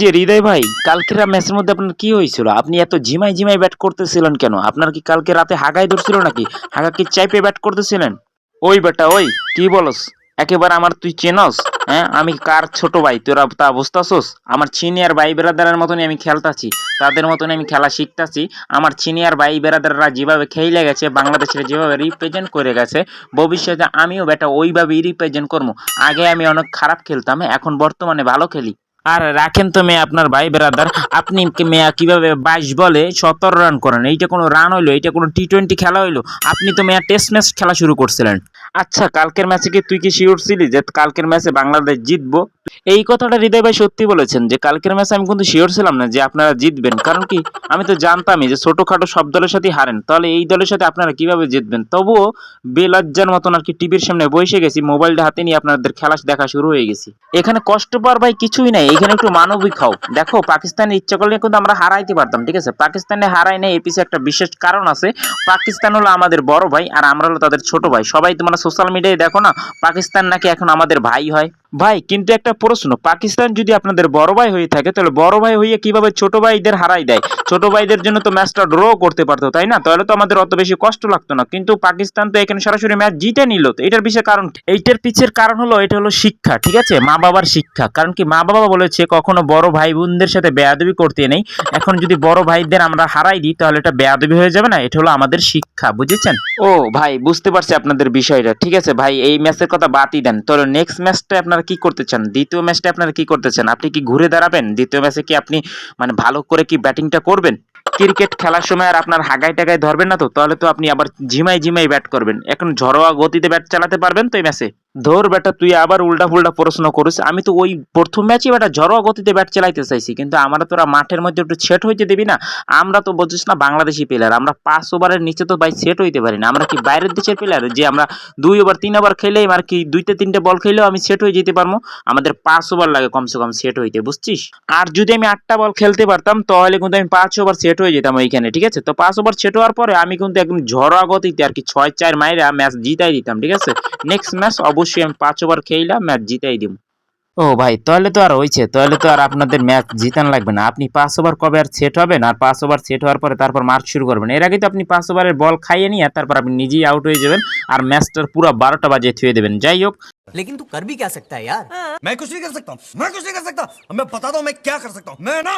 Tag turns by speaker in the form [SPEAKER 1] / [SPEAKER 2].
[SPEAKER 1] যে হৃদয় ভাই, কালকের ম্যাচের মধ্যে আপনার কি হয়েছিল? আপনি এত ঝিমাই ঝিমাই ব্যাট করতেছিলেন কেন? আপনার কি কালকে রাতে হাগাই ধরছিল নাকি? হাগা কি চাইপে ব্যাট করতেছিলেন? ওই বেটা, ওই, কি বলস? একেবারে আমার তুই চেনস হ্যাঁ? আমি কার ছোট ভাই? তোরা তা বুঝতাছস? আমার সিনিয়র ভাই বেরাদারের মতনই আমি খেলতাছি, তাদের মতনই আমি খেলা শিখতাছি। আমার সিনিয়র ভাই বেরাদাররা যেভাবে খেলে গেছে, বাংলাদেশের যেভাবে রিপ্রেজেন্ট করে গেছে, ভবিষ্যতে আমিও বেটা ওইভাবেই রিপ্রেজেন্ট করব আগে আমি অনেক খারাপ খেলতাম, এখন বর্তমানে ভালো খেলি। আর রাখেন তো মেয়ে আপনার ভাই বেরাদার আপনি মেয়া কীভাবে বাইশ বলে সতেরো রান করেন? এইটা কোনো রান হইল? এইটা কোনো টি টোয়েন্টি খেলা হইল? আপনি তো মেয়া টেস্ট ম্যাচ খেলা শুরু করছিলেন। আচ্ছা কালকের ম্যাচে কি তুই কি শিওর ছিলি যে কালকের ম্যাচে বাংলাদেশ জিতবো? এই কথাটা হৃদয় ভাই সত্যি বলেছেন যে কালকের ম্যাচে আমি কিন্তু শিওর ছিলাম না যে আপনারা জিতবেন। কারণ কি? আমি তো জানতামই যে ছোটখাটো সব দলের সাথে হারেন। তাহলে এই দলের সাথে আপনারা কীভাবে জিতবেন? তবুও বেলজ্জার মতন আর কি টিভির সামনে বসে গেছি, মোবাইলটা হাতে নিয়ে আপনাদের খেলা দেখা শুরু হয়ে গেছি। এখানে কষ্ট পাওয়ার ভাই কিছুই নাই, এখানে একটু মানবিক হও। দেখো, পাকিস্তানের ইচ্ছা করলে কিন্তু আমরা হারাইতে পারতাম, ঠিক আছে? পাকিস্তানে হারাই নাই, এর পিছনে একটা বিশেষ কারণ আছে। পাকিস্তান হলো আমাদের বড় ভাই আর আমরা হলো তাদের ছোট ভাই। সবাই তোমরা সোশ্যাল মিডিয়ায় দেখো না, পাকিস্তান নাকি এখন আমাদের ভাই হয়? ভাই কিন্তু একটা প্রশ্ন পাকিস্তান যদি আপনাদের বড় ভাই হয়ে থাকে তাহলে বড় ভাই হইয়ে কীভাবে ছোট ভাইদের হারাই দেয়? ছোট ভাইদের জন্য তো ম্যাচটা ড্র করতে পারতো তাই না? তাহলে তো আমাদের অত বেশি কষ্ট লাগতো না। কিন্তু পাকিস্তান তো এখানে সরাসরি ম্যাচ জিতে নিল তো এটার পিছের কারণ এইটার পিছের কারণ হলো এটা হলো শিক্ষা ঠিক আছে? মা বাবার শিক্ষা। কারণ কি? মা বাবা বলেছে কখনো বড় ভাই বোনদের সাথে বেয়াদবি করতে নেই। এখন যদি বড় ভাইদের আমরা হারাই দিই তাহলে এটা বেয়াদবি হয়ে যাবে না এটা হলো আমাদের শিক্ষা বুঝেছেন? ও ভাই বুঝতে পারছি আপনাদের বিষয়টা ঠিক আছে? ভাই এই ম্যাচের কথা বাদই দেন। তাহলে নেক্সট ম্যাচটা আপনারা কি করতে চান? দ্বিতীয় ম্যাচটা আপনারা কি করতে চান? আপনি কি ঘুরে দাঁড়াবেন? দ্বিতীয় ম্যাচে কি আপনি মানে ভালো করে কি ব্যাটিংটা করবেন? ক্রিকেট খেলার সময় আর আপনার হাগায় টাগায় ধরবেন না তো? তাহলে তো আপনি আবার ঝিমাই ঝিমাই ব্যাট করবেন। এখন ঝরোয়া গতিতে ব্যাট চালাতে পারবেন তো এই ম্যাচে ধর বেটা, তুই আবার উল্টা ফুল্টা প্রশ্ন করিস। আমি তো ওই প্রথম ম্যাচে বেটা ঝরোয়া গতিতে ব্যাট চালাইতে চাইছি, কিন্তু আমরা তোরা মাঠের মধ্যে একটু সেট হইতে দিবি না? আমরা তো বলছিস না বাংলাদেশি প্লেয়ার আমরা পাঁচ ওভারের নিচে তো ভাই সেট হইতে পারি না। আমরা কি বাইরের দেশের প্লেয়ার যে আমরা দুই ওভার, তিন ওভার খেলেই আর কি দুইটা, তিনটে বল খেলেও আমি সেট হয়ে যেতে পারব? আমাদের পাঁচ ওভার লাগে কমসে কম সেট হইতে, বুঝছিস? আর যদি আমি আটটা বল খেলতে পারতাম, তাহলে কিন্তু আমি পাঁচ ওভার সেট হয়ে যেতাম ওইখানে, ঠিক আছে? তো পাঁচ ওভার সেট হওয়ার পরে আমি কিন্তু একদম ঝড়া গতিতে আর কি ছয়, চার মাইরা ম্যাচ জিতাই দিতাম, ঠিক আছে? নেক্সট ম্যাচ অবশ্যই আমি পাঁচ ওভার খেইলাম ম্যাচ জিতাই দিব ও ভাই তাহলে তো আর হয়েছে তাহলে তো আর আপনাদের ম্যাচ জিতান লাগবে না আপনি পাঁচ ওভার কবে আর সেট হবেন আর পাঁচ ওভার সেট হওয়ার পরে তারপর মার্চ শুরু করবেন এর আগে তো আপনি পাঁচ ওভারের বল খাইয়ে নিয়ে তারপর আপনি নিজেই আউট হয়ে যাবেন আর ম্যাচটার পুরো বারোটা বাজে থুয়ে দেবেন যাই হোক
[SPEAKER 2] लेकिन तू कर भी क्या सकता है यार
[SPEAKER 3] मैं कुछ नहीं कर सकता हूँ मैं कुछ नहीं कर सकता अब मैं बताता हूँ मैं क्या कर सकता हूँ मैं ना